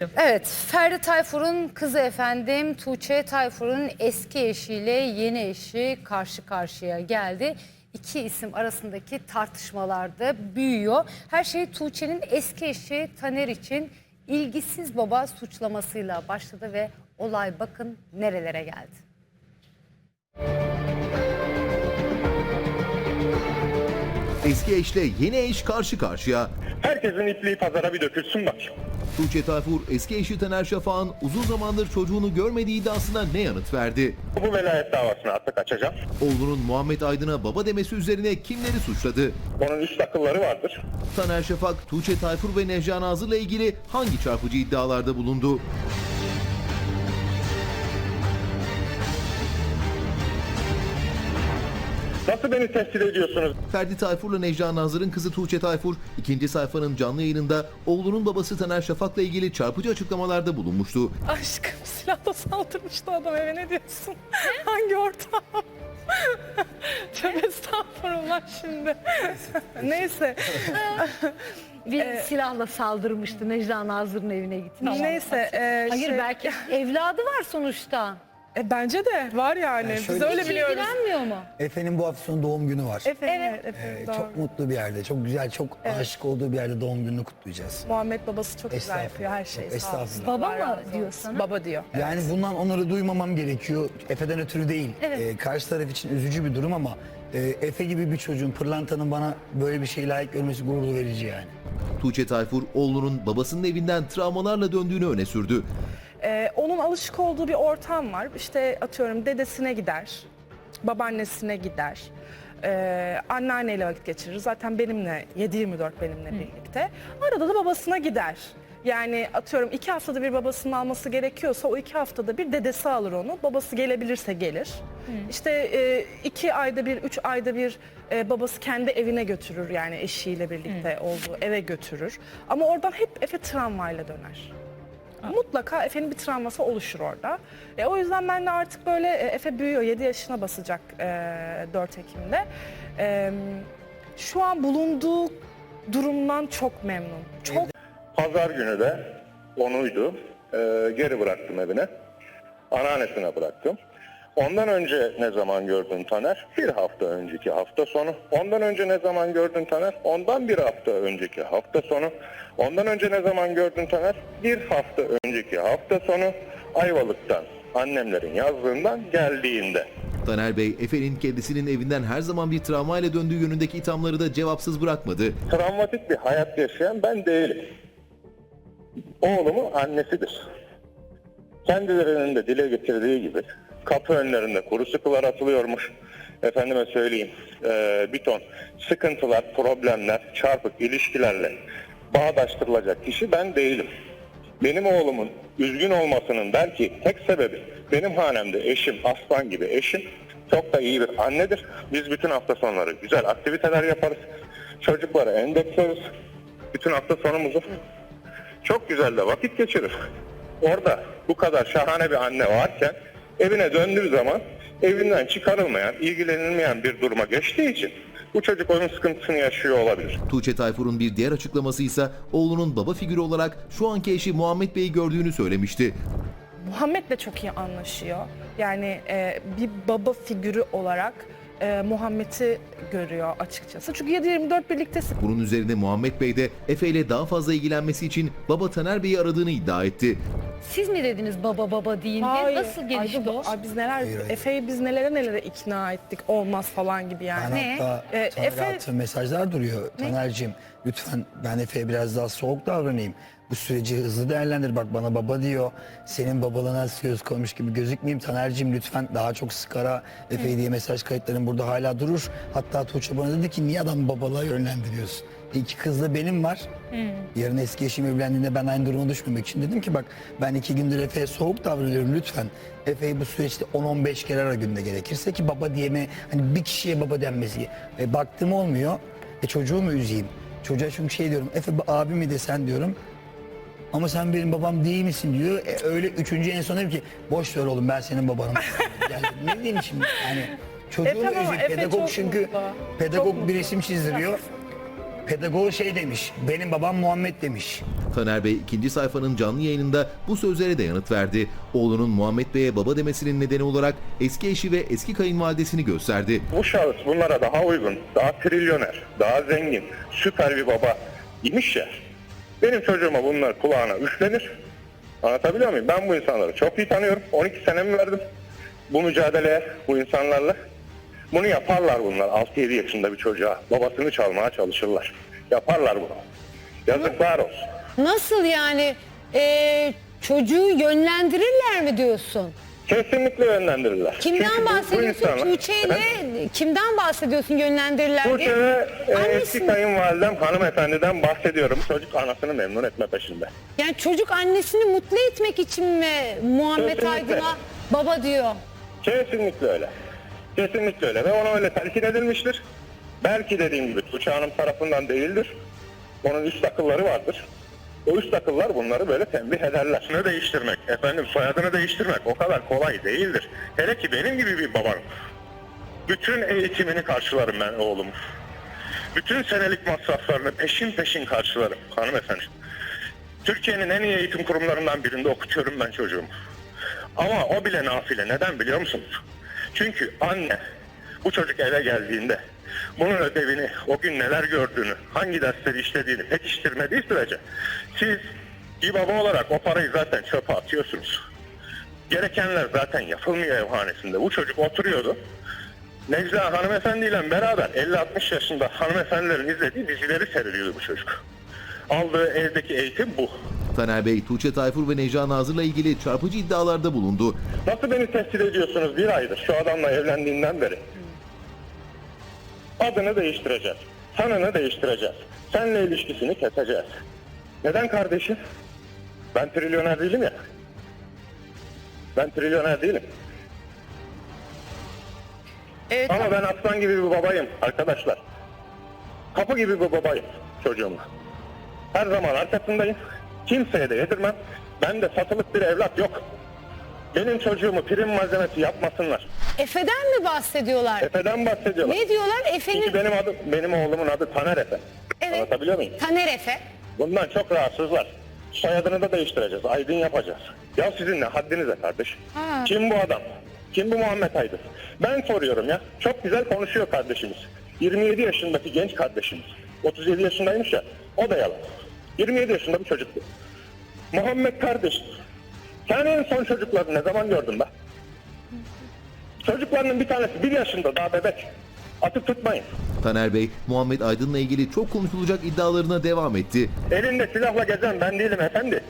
Evet, Ferdi Tayfur'un kızı efendim Tuğçe Tayfur'un eski eşiyle yeni eşi karşı karşıya geldi. İki isim arasındaki tartışmalarda büyüyor. Her şey Tuğçe'nin eski eşi Taner için ilgisiz baba suçlamasıyla başladı ve olay bakın nerelere geldi. Eski eşle yeni eş karşı karşıya. Herkesin ipliği pazara bir dökülsün bak. Tuğçe Tayfur eski eşi Taner Şafak'ın uzun zamandır çocuğunu görmediği iddiasına ne yanıt verdi? Bu velayet davasını artık açacağım. Oğlunun Muhammed Aydın'a baba demesi üzerine kimleri suçladı? Onun üst akılları vardır. Taner Şafak, Tuğçe Tayfur ve Necla Nazır'la ilgili hangi çarpıcı iddialarda bulundu? Nasıl beni tehdit ediyorsunuz? Ferdi Tayfur'la Necla Nazır'ın kızı Tuğçe Tayfur, ikinci sayfanın canlı yayınında oğlunun babası Taner Şafak'la ilgili çarpıcı açıklamalarda bulunmuştu. Aşkım silahla saldırmıştı adam eve ne diyorsun? Hangi ortam? Tövbe estağfurullah şimdi. Neyse. Bir silahla saldırmıştı Necla Nazır'ın evine gitmiş. Neyse. e, Hayır şey- belki evladı var sonuçta. E, bence de var yani. Biz şöyle- öyle Hiç biliyoruz. ilgilenmiyor mu? Efe'nin bu hafta sonu doğum günü var. Efendim, Evet. Ee, doğru. çok mutlu bir yerde, çok güzel, çok aşık olduğu bir yerde doğum gününü kutlayacağız. Muhammed babası çok güzel Estağfurullah. yapıyor her şeyi. sağ olsun. Estağfurullah. Baba Allah mı razı olsun. diyor sana? Baba diyor. Yani bundan onları duymamam gerekiyor. Efe'den ötürü değil. Evet. Ee, karşı taraf için üzücü bir durum ama e, Efe gibi bir çocuğun, pırlantanın bana böyle bir şey layık görmesi gurur verici yani. Tuğçe Tayfur, oğlunun babasının evinden travmalarla döndüğünü öne sürdü. Ee, onun alışık olduğu bir ortam var. İşte atıyorum dedesine gider, babaannesine gider, ee, anneanneyle vakit geçirir. Zaten benimle, 7-24 benimle birlikte. Arada da babasına gider. Yani atıyorum iki haftada bir babasının alması gerekiyorsa o iki haftada bir dedesi alır onu. Babası gelebilirse gelir. İşte e, iki ayda bir, üç ayda bir e, babası kendi evine götürür. Yani eşiyle birlikte olduğu eve götürür. Ama oradan hep Efe tramvayla döner. Mutlaka Efe'nin bir travması oluşur orada. E, o yüzden ben de artık böyle e, Efe büyüyor. 7 yaşına basacak e, 4 Ekim'de. E, şu an bulunduğu durumdan çok memnun. Çok Pazar günü de onuydu. Ee, geri bıraktım evine. Anneannesine bıraktım. Ondan önce ne zaman gördün Taner? Bir hafta önceki hafta sonu. Ondan önce ne zaman gördün Taner? Ondan bir hafta önceki hafta sonu. Ondan önce ne zaman gördün Taner? Bir hafta önceki hafta sonu. Ayvalık'tan, annemlerin yazlığından geldiğinde. Taner Bey, Efe'nin kendisinin evinden her zaman bir travmayla döndüğü yönündeki ithamları da cevapsız bırakmadı. travmatik bir hayat yaşayan ben değilim. Oğlumun annesidir. Kendilerinin de dile getirdiği gibi kapı önlerinde kuru sıkılar atılıyormuş. Efendime söyleyeyim eee, bir ton sıkıntılar, problemler, çarpık ilişkilerle bağdaştırılacak kişi ben değilim. Benim oğlumun üzgün olmasının belki tek sebebi benim hanemde eşim, aslan gibi eşim çok da iyi bir annedir. Biz bütün hafta sonları güzel aktiviteler yaparız. Çocuklara endeksleriz. Bütün hafta sonumuzu çok güzel de vakit geçirir. Orada bu kadar şahane bir anne varken evine döndüğü zaman evinden çıkarılmayan, ilgilenilmeyen bir duruma geçtiği için bu çocuk onun sıkıntısını yaşıyor olabilir. Tuğçe Tayfur'un bir diğer açıklaması ise oğlunun baba figürü olarak şu anki eşi Muhammed Bey'i gördüğünü söylemişti. Muhammed'le çok iyi anlaşıyor. Yani e, bir baba figürü olarak e, Muhammed'i görüyor açıkçası. Çünkü 7-24 birliktesin. Bunun üzerine Muhammed Bey de Efe ile daha fazla ilgilenmesi için baba Taner Bey'i aradığını iddia etti. Siz mi dediniz baba baba deyin diye? Hayır. Nasıl gelişti Ay, bu- o? Ay biz neler, Hayır, hayır. Efe'yi biz nelere nelere ikna ettik olmaz falan gibi yani. Ben Ne? hatta Ee, Taner'e Efe- attığım mesajlar duruyor. Taner'cim lütfen ben Efe'ye biraz daha soğuk davranayım. Bu süreci hızlı değerlendir. Bak bana baba diyor. Senin babalığına söz koymuş gibi gözükmeyeyim. Taner'cim lütfen daha çok sık ara. Efe'ye diye mesaj kayıtlarım burada hala durur. Hatta Tuğçe bana dedi ki niye adam babalığa yönlendiriyorsun? İki kız da benim var. Yarın eski eşim evlendiğinde ben aynı duruma düşmemek için dedim ki bak ben iki gündür Efe'ye soğuk davranıyorum lütfen. Efe'yi bu süreçte 10-15 kere ara günde gerekirse ki baba diyeme hani bir kişiye baba denmesi. E, baktım olmuyor. E çocuğu mu üzeyim? Çocuğa çünkü şey diyorum Efe abi mi desen diyorum. Ama sen benim babam değil misin diyor. E, öyle üçüncü en son dedim ki boş ver oğlum ben senin babanım. yani ne diyeyim şimdi yani çocuğu Efe üzeyim? Pedagog çünkü mutlu. pedagog Çok bir resim çizdiriyor. Pedagog şey demiş benim babam Muhammed demiş. Taner Bey ikinci sayfanın canlı yayınında bu sözlere de yanıt verdi. Oğlunun Muhammed Bey'e baba demesinin nedeni olarak eski eşi ve eski kayınvalidesini gösterdi. Bu şahıs bunlara daha uygun, daha trilyoner, daha zengin, süper bir baba imiş ya. Benim çocuğuma bunlar kulağına üflenir. Anlatabiliyor muyum? Ben bu insanları çok iyi tanıyorum. 12 senemi verdim bu mücadeleye, bu insanlarla. Bunu yaparlar bunlar 6-7 yaşında bir çocuğa. Babasını çalmaya çalışırlar. Yaparlar bunu. Yazıklar olsun. Nasıl yani e, çocuğu yönlendirirler mi diyorsun? Kesinlikle yönlendirirler. Kimden Çünkü bu- bu bahsediyorsun? insanlar- Tuğçe Efendim? ile kimden bahsediyorsun yönlendirirler diye? Tuğçe ve e, eski mi? kayınvalidem hanımefendiden bahsediyorum. Çocuk anasını memnun etme peşinde. Yani çocuk annesini mutlu etmek için mi Muhammed Kesinlikle. Aydın'a baba diyor? Kesinlikle öyle. Kesinlikle öyle ve ona öyle telkin edilmiştir. Belki dediğim gibi Tuğçe tarafından değildir. Onun üst akılları vardır. O üst akıllar bunları böyle tembih ederler. Ne değiştirmek, efendim soyadını değiştirmek o kadar kolay değildir. Hele ki benim gibi bir babanın. Bütün eğitimini karşılarım ben oğlumun. Bütün senelik masraflarını peşin peşin karşılarım hanımefendi. Türkiye'nin en iyi eğitim kurumlarından birinde okutuyorum ben çocuğumu. Ama o bile nafile. Neden biliyor musunuz? Çünkü anne bu çocuk eve geldiğinde bunun ödevini, o gün neler gördüğünü, hangi dersleri işlediğini pekiştirmediği sürece siz bir baba olarak o parayı zaten çöpe atıyorsunuz. Gerekenler zaten yapılmıyor evhanesinde. Bu çocuk oturuyordu. Necla hanımefendiyle beraber 50-60 yaşında hanımefendilerin izlediği dizileri seyrediyordu bu çocuk. Aldığı evdeki eğitim bu. Taner Bey, Tuğçe Tayfur ve Necla Nazır'la ilgili çarpıcı iddialarda bulundu. Nasıl beni tehdit ediyorsunuz bir aydır şu adamla evlendiğinden beri? Adını değiştireceğiz. Sanını değiştireceğiz. Seninle ilişkisini keseceğiz. Neden kardeşim? Ben trilyoner değilim ya. Ben trilyoner değilim. Evet, Ama ben aslan gibi bir babayım arkadaşlar. Kapı gibi bir babayım çocuğumla. Her zaman arkasındayım. Kimseye de yedirmem. Ben de satılık bir evlat yok. Benim çocuğumu prim malzemesi yapmasınlar. Efe'den mi bahsediyorlar? Efe'den bahsediyorlar. Ne diyorlar? Efe'nin Çünkü benim adım, benim oğlumun adı Taner Efe. Evet. Anlatabiliyor muyum? Taner Efe. Bundan çok rahatsızlar. Soyadını da değiştireceğiz. Aydın yapacağız. Ya sizin ne haddinize kardeş? Ha. Kim bu adam? Kim bu Muhammed Aydın? Ben soruyorum ya. Çok güzel konuşuyor kardeşimiz. 27 yaşındaki genç kardeşimiz. 37 yaşındaymış ya. O da yalan. 27 yaşında bir çocuktu. Muhammed kardeş. Sen en son çocukları ne zaman gördün be? Çocuklarının bir tanesi bir yaşında daha bebek. Atıp tutmayın. Taner Bey, Muhammed Aydın'la ilgili çok konuşulacak iddialarına devam etti. Elinde silahla gezen ben değilim efendi.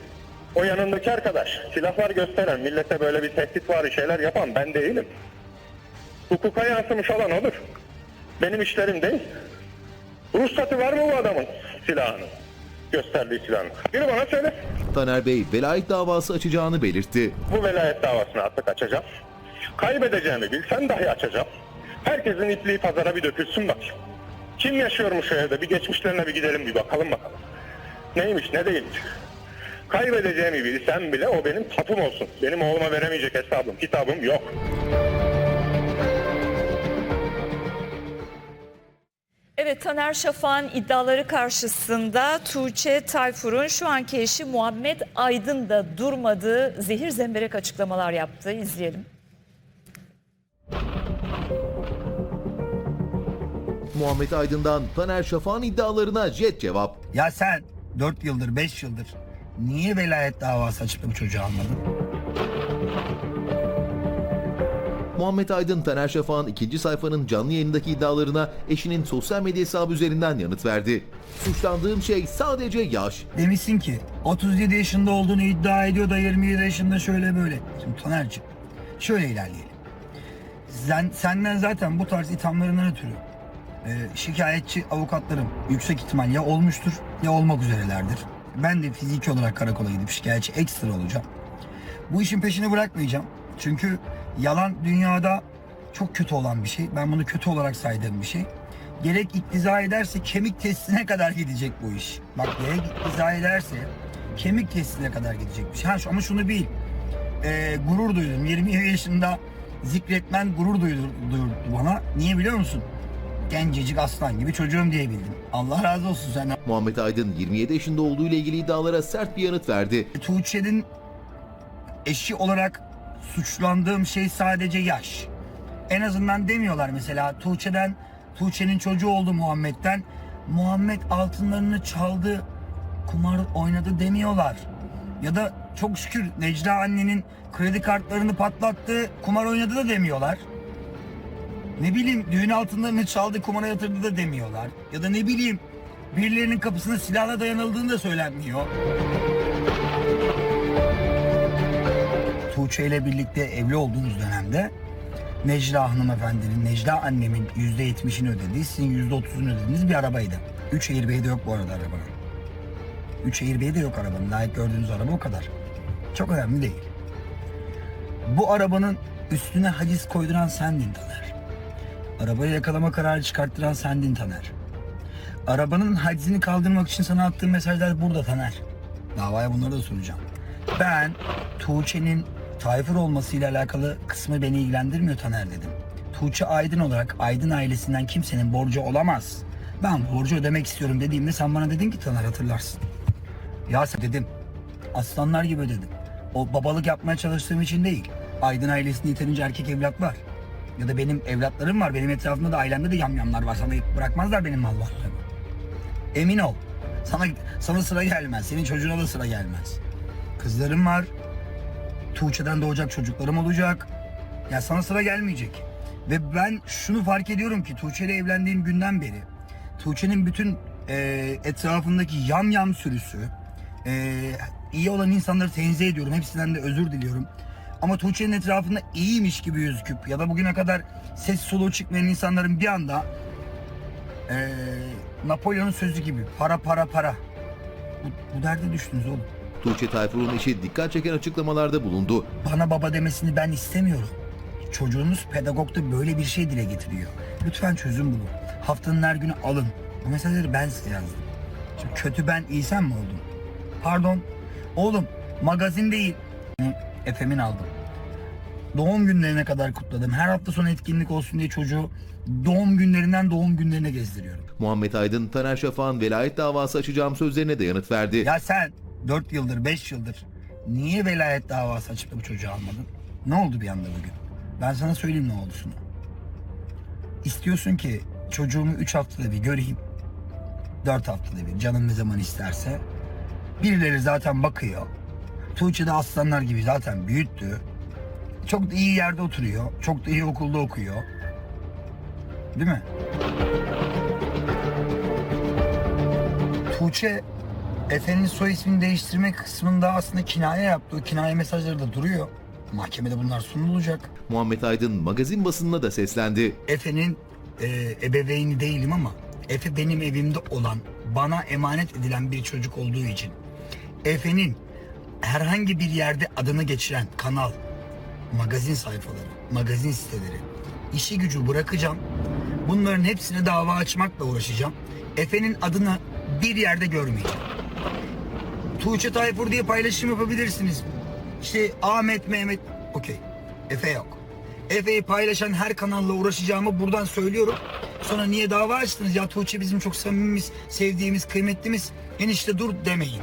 O yanındaki arkadaş silahlar gösteren, millete böyle bir tehdit var şeyler yapan ben değilim. Hukuka yansımış olan odur. Benim işlerim değil. Ruhsatı var mı bu adamın silahının? Gösterdiği silahın. Biri bana söyle. Taner Bey, velayet davası açacağını belirtti. Bu velayet davasını artık açacağım. Kaybedeceğimi bilsem dahi açacağım. Herkesin ipliği pazara bir dökülsün bakayım. Kim yaşıyormuş o evde? Bir geçmişlerine bir gidelim bir bakalım bakalım. Neymiş ne değilmiş. Kaybedeceğimi bilsem bile o benim tapum olsun. Benim oğluma veremeyecek hesabım, kitabım yok. Evet Taner Şafak'ın iddiaları karşısında Tuğçe Tayfur'un şu anki eşi Muhammed Aydın da durmadığı zehir zemberek açıklamalar yaptı. İzleyelim. Muhammed Aydın'dan Taner Şafak'ın iddialarına jet cevap. Ya sen 4 yıldır 5 yıldır niye velayet davası açıp da bu çocuğu almadın? Muhammed Aydın, Taner Şafak'ın ikinci sayfanın canlı yayındaki iddialarına eşinin sosyal medya hesabı üzerinden yanıt verdi. Suçlandığım şey sadece yaş. Demişsin ki 37 yaşında olduğunu iddia ediyor da 27 yaşında şöyle böyle. Şimdi Taner'cim şöyle ilerleyelim. Sen, senden zaten bu tarz ithamlarından ötürü e, şikayetçi avukatlarım yüksek ihtimal ya olmuştur ya olmak üzerelerdir. Ben de fiziki olarak karakola gidip şikayetçi ekstra olacağım. Bu işin peşini bırakmayacağım. Çünkü yalan dünyada çok kötü olan bir şey. Ben bunu kötü olarak saydığım bir şey. Gerek iktiza ederse kemik testine kadar gidecek bu iş. Bak gerek iktiza ederse kemik testine kadar gidecek bir şey. Ha, ama şunu bil. Ee, gurur duydum. 20 yaşında zikretmen gurur duydu, duyurdu bana. Niye biliyor musun? gencecik aslan gibi çocuğum diyebildim. Allah razı olsun senden. Muhammed Aydın 27 yaşında olduğu ile ilgili iddialara sert bir yanıt verdi. Tuğçe'nin eşi olarak suçlandığım şey sadece yaş. En azından demiyorlar mesela Tuğçe'den, Tuğçe'nin çocuğu oldu Muhammed'den. Muhammed altınlarını çaldı, kumar oynadı demiyorlar. Ya da çok şükür Necla annenin kredi kartlarını patlattı, kumar oynadı da demiyorlar. Ne bileyim düğün altınlarını çaldı, kumara yatırdı da demiyorlar. Ya da ne bileyim birilerinin kapısına silahla dayanıldığını da söylenmiyor. Tuğçe ile birlikte evli olduğunuz dönemde Necla hanımefendinin, Necla annemin yüzde yetmişini ödediği, sizin yüzde otuzunu ödediğiniz bir arabaydı. Üç airbag'i de yok bu arada arabanın. Üç airbag'i de yok arabanın. Layık gördüğünüz araba o kadar. Çok önemli değil. Bu arabanın üstüne haciz koyduran sendin Taner. Arabayı yakalama kararı çıkarttıran sendin Taner. Arabanın hacizini kaldırmak için sana attığım mesajlar burada Taner. Davaya bunları da soracağım. Ben Tuğçe'nin Tayfur olmasıyla alakalı kısmı beni ilgilendirmiyor Taner dedim. Tuğçe Aydın olarak Aydın ailesinden kimsenin borcu olamaz. Ben borcu ödemek istiyorum dediğimde sen bana dedin ki Taner hatırlarsın. Ya dedim. Aslanlar gibi ödedim. O babalık yapmaya çalıştığım için değil. Aydın ailesinde yeterince erkek evlat var. Ya da benim evlatlarım var. Benim etrafımda da ailemde de yamyamlar var. Sana bırakmazlar benim mal varlığımı. Emin ol. Sana sana sıra gelmez. Senin çocuğuna da sıra gelmez. Kızlarım var. Tuğçe'den doğacak çocuklarım olacak. Ya sana sıra gelmeyecek. Ve ben şunu fark ediyorum ki Tuğçe ile evlendiğim günden beri Tuğçe'nin bütün e, etrafındaki yam yam sürüsü e, iyi olan insanları tenzih ediyorum. Hepsinden de özür diliyorum. Ama Tuğçe'nin etrafında iyiymiş gibi gözüküp ya da bugüne kadar ses soluğu çıkmayan insanların bir anda e, Napolyon'un sözü gibi para para para. Bu, bu derde düştünüz oğlum. Tuğçe Tayfur'un eşi dikkat çeken açıklamalarda bulundu. Bana baba demesini ben istemiyorum. Çocuğunuz pedagogda böyle bir şey dile getiriyor. Lütfen çözüm bulun. Haftanın her günü alın. Bu meseleleri ben size yazdım. Şimdi kötü ben iyi sen mi oldum? Pardon. Oğlum magazin değil. Efemin aldım. Doğum günlerine kadar kutladım. Her hafta sonu etkinlik olsun diye çocuğu doğum günlerinden doğum günlerine gezdiriyorum. Muhammed Aydın, Taner Şafak'ın velayet davası açacağım sözlerine de yanıt verdi. Ya sen 4 yıldır 5 yıldır niye velayet davası açıp da bu çocuğu almadın? Ne oldu bir anda bugün? Ben sana söyleyeyim ne olduğunu. İstiyorsun ki çocuğumu 3 haftada bir göreyim. 4 haftada bir canım ne zaman isterse. Birileri zaten bakıyor. Tuğçe de aslanlar gibi zaten büyüttü. Çok da iyi yerde oturuyor. Çok da iyi okulda okuyor. Değil mi? Tuğçe Efe'nin soy ismini değiştirme kısmında aslında kinaye yaptı. O kinaye mesajları da duruyor. Mahkemede bunlar sunulacak. Muhammed Aydın magazin basınına da seslendi. Efe'nin e, ebeveyni değilim ama Efe benim evimde olan, bana emanet edilen bir çocuk olduğu için Efe'nin herhangi bir yerde adını geçiren kanal, magazin sayfaları, magazin siteleri, işi gücü bırakacağım. Bunların hepsine dava açmakla uğraşacağım. Efe'nin adını bir yerde görmeyeceğim. Tuğçe Tayfur diye paylaşım yapabilirsiniz. İşte Ahmet, Mehmet, okey. Efe yok. Efe'yi paylaşan her kanalla uğraşacağımı buradan söylüyorum. Sonra niye dava açtınız ya Tuğçe bizim çok samimimiz, sevdiğimiz, kıymetlimiz. Enişte dur demeyin.